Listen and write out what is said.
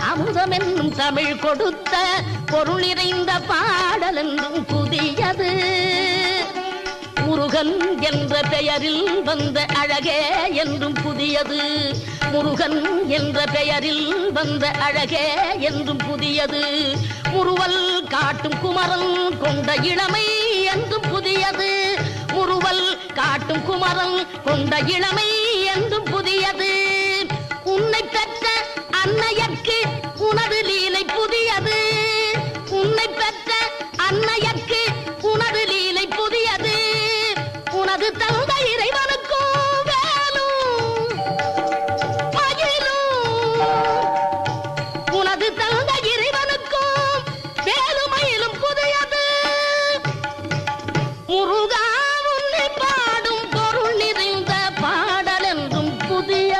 அமுதம் என்னும் தமிழ் கொடுத்த பொருள் நிறைந்த பாடல் என்றும் புதியது. முருகன் என்ற பெயரில் வந்த அழகே என்றும் புதியது. முருகன் என்ற பெயரில் வந்த அழகே என்றும் புதியது. முருவல் காட்டும் குமரன் கொண்ட இளமை என்றும் புதியது. முருவல் காட்டும் குமரன் கொண்ட இளமை Ajuda aí,